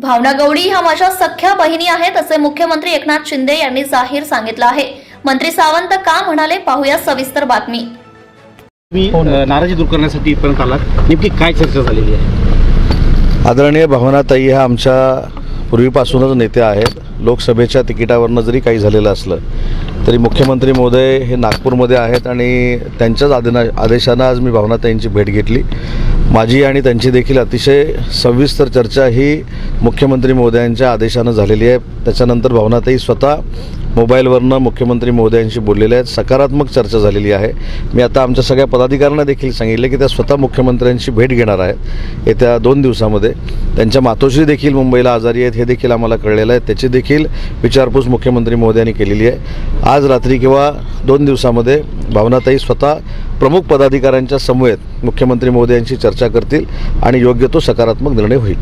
भावना गवळी ह्या माझ्या सख्या बहिणी आहेत असे मुख्यमंत्री एकनाथ शिंदे यांनी जाहीर सांगितलं आहे. मंत्री सावंत का म्हणाले? पाहूया सविस्तर बातमी. अ, नाराजी दूर करण्यासाठी इथपर्यंत आलात. नेमकी काय चर्चा झालेली आहे? आदरणीय भावनाताई ह्या आमच्या पूर्वीपासूनच नेत्या आहेत. लोकसभेच्या तिकिटावरनं जरी काही झालेलं असलं तरी मुख्यमंत्री महोदय हे नागपूरमध्ये आहेत आणि त्यांच्याच आदेना आदेशानं आज मी भावनाताईंची भेट घेतली. माझी आणि त्यांची देखील अतिशय सविस्तर चर्चा ही मुख्यमंत्री महोदयांच्या आदेशानं झालेली आहे. त्याच्यानंतर भावनाताई स्वतः मोबाईलवरनं मुख्यमंत्री महोदयांशी बोललेले आहेत. सकारात्मक चर्चा झालेली आहे. मी आता आमच्या सगळ्या पदाधिकाऱ्यांना देखील सांगितलं की त्या स्वतः मुख्यमंत्र्यांशी भेट घेणार आहेत. येत्या दोन दिवसामध्ये. त्यांच्या मातोश्री देखील मुंबईला आजारी आहेत हे देखील आम्हाला कळलेलं आहे. त्याची देखील विचारपूस मुख्यमंत्री महोदयांनी केलेली आहे. आज रात्री किंवा दोन दिवसामध्ये भावनाताई स्वतः प्रमुख पदाधिकाऱ्यांच्या समवेत मुख्यमंत्री महोदयांशी चर्चा करतील आणि योग्य तो सकारात्मक निर्णय होईल.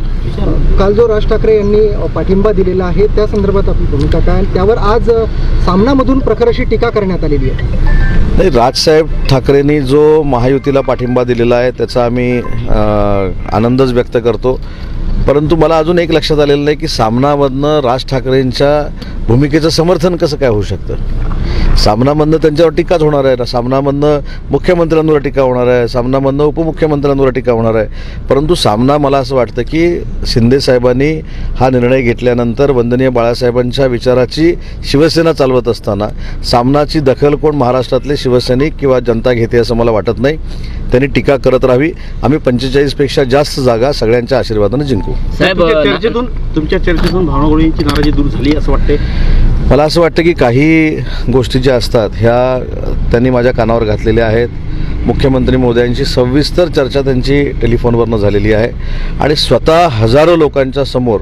काल जो राज ठाकरे यांनी पाठिंबा दिलेला आहे त्या संदर्भात आपली भूमिका काय? त्यावर आज सामनामधून प्रखर अशी टीका करण्यात आलेली आहे. नाही राजसाहेब ठाकरेंनी जो महायुतीला पाठिंबा दिलेला आहे त्याचा आम्ही आनंदच व्यक्त करतो. परंतु मला अजून एक लक्षात आलेलं नाही की सामनामधनं राज ठाकरेंच्या भूमिकेचं समर्थन कसं काय होऊ शकतं? सामनामधनं त्यांच्यावर टीकाच होणार आहे सामनामधनं मुख्यमंत्र्यांवर टीका होणार आहे. सामनामधनं उपमुख्यमंत्र्यांवर टीका होणार आहे. परंतु सामना मला असं वाटतं की शिंदे साहेबांनी हा निर्णय घेतल्यानंतर वंदनीय बाळासाहेबांच्या विचाराची शिवसेना चालवत असताना सामनाची दखल कोण महाराष्ट्रातले शिवसैनिक किंवा जनता घेते असं मला वाटत नाही. त्यांनी टीका करत राहावी. आम्ही पंचेचाळीसपेक्षा जास्त जागा सगळ्यांच्या आशीर्वादानं जिंकू. साहेब तुमच्या ना- चर्चेतून तुमच्या चर्चेतून भावना गोळींची नाराजी दूर झाली असं वाटतंय? मला असं वाटतं की काही गोष्टी ज्या असतात ह्या त्यांनी माझ्या कानावर घातलेल्या आहेत. मुख्यमंत्री मोदयांची सविस्तर चर्चा त्यांची टेलिफोनवरनं झालेली आहे. आणि स्वतः हजारो लोकांच्या समोर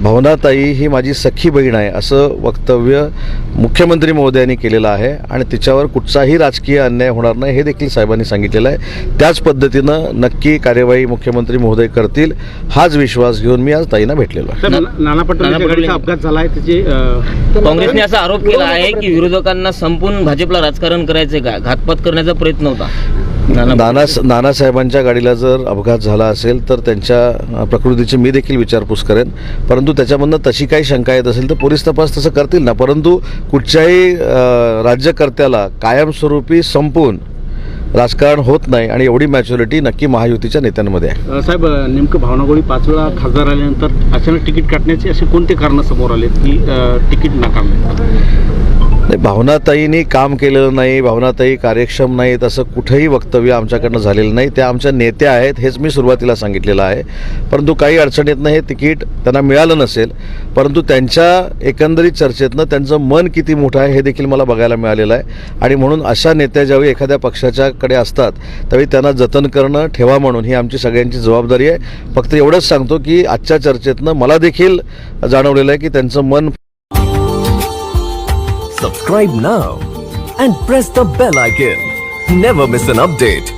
भावनाताई ही माझी सख्खी बहीण आहे असं वक्तव्य मुख्यमंत्री महोदयांनी केलेलं आहे आणि तिच्यावर कुठचाही राजकीय अन्याय होणार नाही हे देखील साहेबांनी सांगितलेलं आहे. त्याच पद्धतीनं नक्की कार्यवाही मुख्यमंत्री महोदय करतील हाच विश्वास घेऊन मी आज ताईंना भेटलेलो आहे. नाना पटोले- अपघात झाला आहे त्याचे काँग्रेसने असा आरोप केला आहे की विरोधकांना संपून भाजपला राजकारण करायचे का? घातपात करण्याचा प्रयत्न होता. नाना नानासाहेबांच्या गाडीला जर अपघात झाला असेल तर त्यांच्या प्रकृतीची मी देखील विचारपूस करेन. परंतु त्याच्यामधनं तशी काही शंका येत असेल तर पोलीस तपास तसं करतील ना. परंतु कुठच्याही राज्यकर्त्याला कायमस्वरूपी संपवून राजकारण होत नाही आणि एवढी मॅच्युरिटी नक्की महायुतीच्या नेत्यांमध्ये आहे. साहेब नेमकं भावना गोळी पाच वेळा खासदार आल्यानंतर अचानक तिकीट काटण्याचे असे कोणते कारण समोर आले की तिकीट नाकारले? नाही भावनाताईंनी काम केलेलं नाही भावनाताई कार्यक्षम नाहीत असं कुठंही वक्तव्य आमच्याकडनं झालेलं नाही. त्या आमच्या नेत्या आहेत हेच मी सुरुवातीला सांगितलेलं आहे. परंतु काही अडचणीतनं हे तिकीट त्यांना मिळालं नसेल. परंतु त्यांच्या एकंदरीत चर्चेतनं त्यांचं मन किती मोठं आहे हे देखील मला बघायला मिळालेलं आहे. आणि म्हणून अशा नेत्या ज्यावेळी एखाद्या आपल्याकडे असतात त्यावेळी त्यांना जतन करणं ठेवा म्हणून ही आमची सगळ्यांची जबाबदारी आहे. फक्त एवढंच सांगतो की आजच्या चर्चेतनं मला देखील जाणवलेलं आहे की त्यांचं मन subscribe now and press the bell icon never miss an update